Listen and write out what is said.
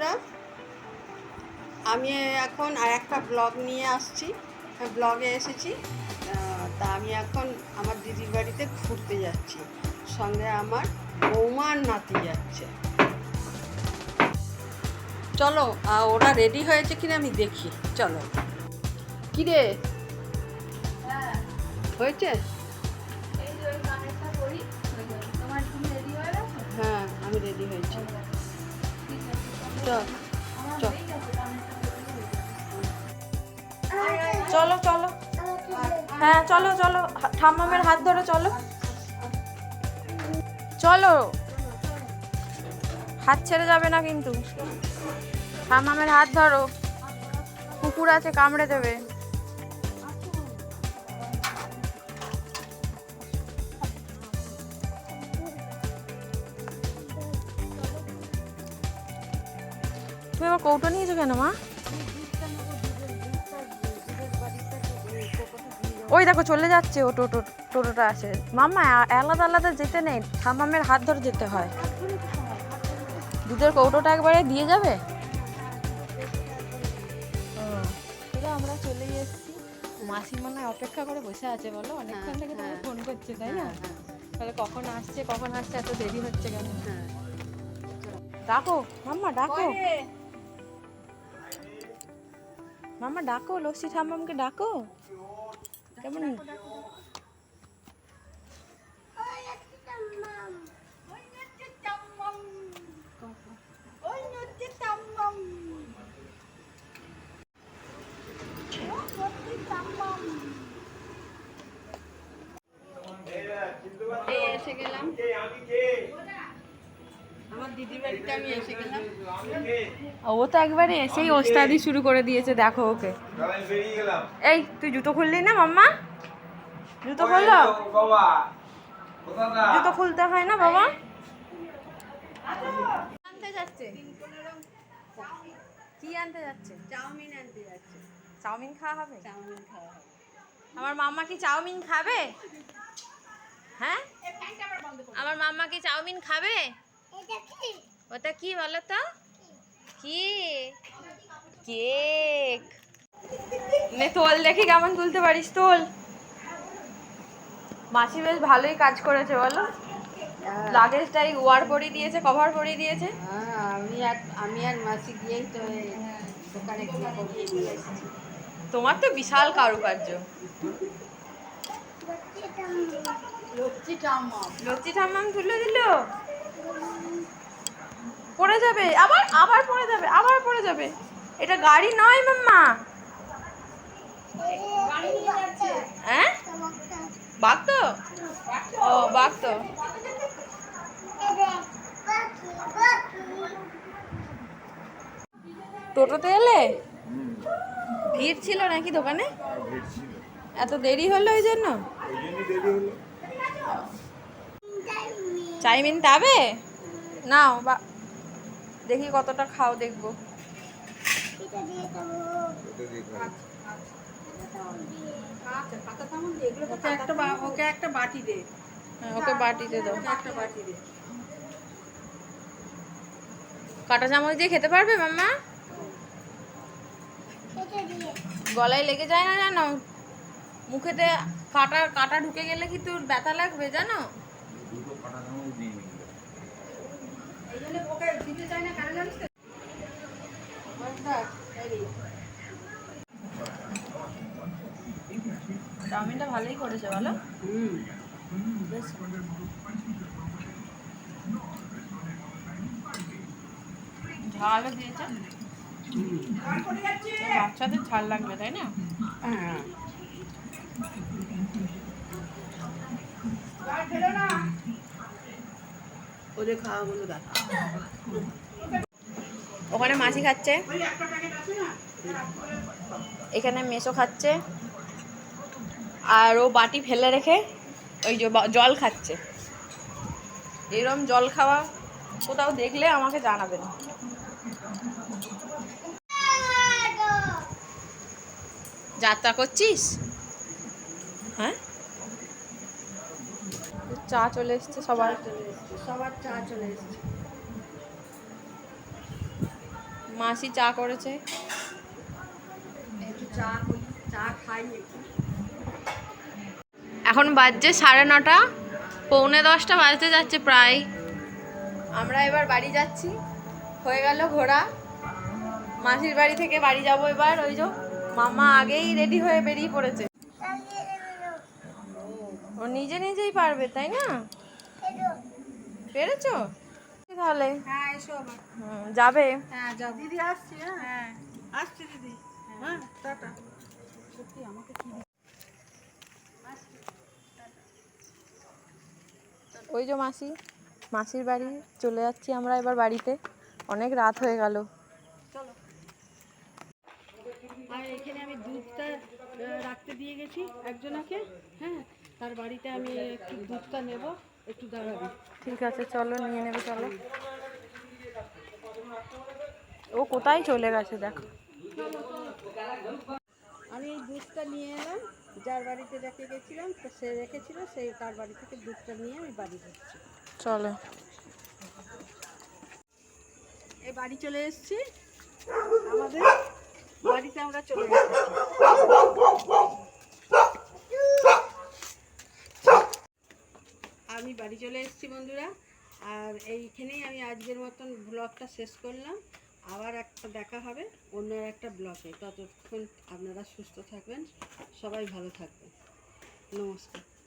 বন্ধুরা আমি এখন আর একটা ব্লগ নিয়ে আসছি। ব্লগে এসেছি। তা আমি এখন আমার দিদির বাড়িতে ঘুরতে যাচ্ছি। সঙ্গে আমার বৌমার নাতি যাচ্ছে। চলো ওরা রেডি হয়েছে কিনা আমি দেখি। চলো। কিরে? হয়েছে? হ্যাঁ আমি রেডি হয়েছি। চল চল। হ্যাঁ চলো চলো। ঠাম্মামের হাত ধরে চলো। চলো। হাত ছেড়ে যাবে না কিন্তু। ঠাম্মামের হাত ধরো। কুকুর আছে, কামড়ে দেবে। তুমি আবার কৌটো নিয়েছো কেন মা? ওই দেখো চলে যাচ্ছে ও টোটো টোটোটা আসে। মাম্মা আলাদা আলাদা যেতে নেই ঠাম্মামের হাত ধরে যেতে হয়। দুধের কৌটোটা একবারে দিয়ে যাবে? আমরা চলে এসেছি। মাসি মনে অপেক্ষা করে বসে আছে বলো? অনেকক্ষণ থেকে তোমাকে হ্যাঁ। ফোন করছে তাই না? হ্যাঁ, হ্যাঁ, তাহলে কখন আসছে কখন আসছে এত দেরি হচ্ছে কেন? হ্যাঁ। ডাকো মাম্মা ডাকো। মাম্মা ডাকো লস্যি ঠাম্মামকে ডাকো। কেমন এই এসে গেলাম আমার দিদির বাড়িতে আমি এসে গেলাম ও তো একবারে এসেই ওস্তাদি শুরু করে দিয়েছে দেখো ওকে। এই তুই জুতো খুললি না মাম্মা? জুতো খুললো? বাবা। কোথাও না জুতো খুলতে হয় না বাবা? আনতে যাচ্ছে। কি আনতে যাচ্ছে? চাউমিন আনতে যাচ্ছে। চাউমিন খাওয়া হবে? চাউমিন খাওয়া হবে। আমার মাম্মা কি চাউমিন খাবে? হ্যাঁ? আমার মাম্মা কি চাউমিন খাবে? ওটা কি বলো তো কি? কেক। নে তোল দেখি কেমন তুলতে পারিস তোল। মাসি বেশ ভালোই কাজ করেছে বলো। হ্যাঁ, লাগেজটাই ওয়ার করিয়ে দিয়েছে কভার করিয়ে দিয়েছে। হ্যাঁ, আমি আর আমি আর মাসি গিয়েই তো দোকানে তোমার তো বিশাল কারুকার্য। লক্ষ্মী চাউমিন লচ্ছি ঠাম্মাম তুলে দিল? পড়ে যাবে, আবার আবার পড়ে যাবে, আবার পড়ে যাবে। এটা গাড়ি নয়, মাম্মা। হ্যাঁ? বাঘ তো? ও, বাঘ তো। টোটোতে এলে? ভিড় ছিল নাকি দোকানে? এত দেরি হলো ওই জন্য? চাইমিন খাবে? নাও, বা দেখি কতটা খাও দেখব। ওকে একটা বা- ওকে একটা বাটি দে। হ্যাঁ, ওকে বাটিতে দাও। একটা বাটি দে। কাঁটা চামচ দিয়ে খেতে পারবে মাম্মা? গলায় লেগে যায় না জানো? মুখেতে কাটা কাটা ঢুকে গেলে কি তোর ব্যথা লাগবে জানো দুটো কাটা চামচ দিয়ে নিবি। এই জন্য ওকে দিতে চাই না কেন জানিস তো বাস দেখ, এই রে। চাউমিনটা ভালোই করেছে বলো। হুম। ঝালও দিয়েছে। বাচ্চাদের ঝাল লাগবে তাই না? হ্যাঁ। ওদের খাওয়াগুলো দেখ ওখানে মাছি খাচ্ছে। এখানে মেসো খাচ্ছে। আর ও বাটি ফেলে রেখে ওই জল খাচ্ছে। এরম জল খাওয়া কোথাও দেখলে আমাকে জানাবেন যাত্রা করছিস? হ্যাঁ? চা চলে এসছে, সবার। সবার চা চলে এসছে। মাসি চা করেছে। চা চা খাই এখন বাজছে সাড়ে নটা পৌনে দশটা বাজতে যাচ্ছে প্রায়। আমরা এবার বাড়ি যাচ্ছি। হয়ে গেল ঘোরা। মাসির বাড়ি থেকে বাড়ি যাব এবার ওই যে মামা আগেই রেডি হয়ে বেরিয়ে পড়েছে। ও নিজে নিজেই পারবে তাই না? পেরেছ? তাহলে। হ্যাঁ এসো আবার। হুম, যাবে? হ্যাঁ যাও। দিদি আসছি হ্যাঁ? হ্যাঁ। আসছি দিদি। হ্যাঁ টাটা। সত্যি আমাকে কি ওই যে মাসি মাসির বাড়ি চলে যাচ্ছি আমরা এবার বাড়িতে। অনেক রাত হয়ে গেল। চলো। আর এখানে আমি দুধটা রাখতে দিয়ে গেছি একজনাকে। হ্যাঁ তার বাড়িতে আমি একটু দুধটা নেব। একটু দাঁড়াবি ঠিক আছে চলো নিয়ে নেবে চলো। ও কোথায় চলে গেছে দেখো। আমি এই দুধটা নিয়ে এলাম যার বাড়িতে রেখে গেছিলাম তো সে রেখেছিল সেই তার বাড়ি থেকে দুধটা নিয়ে আমি বাড়ি যাচ্ছি। চলো। এই বাড়ি চলে এসেছি। আমাদের বাড়িতে আমরা চলে এসেছি আমি বাড়ি চলে এসেছি বন্ধুরা। আর এইখানেই আমি আজকের মতন ব্লগটা শেষ করলাম। আবার একটা দেখা হবে, অন্য একটা ব্লগে ততক্ষণ আপনারা সুস্থ থাকবেন, সবাই ভালো থাকবেন। নমস্কার।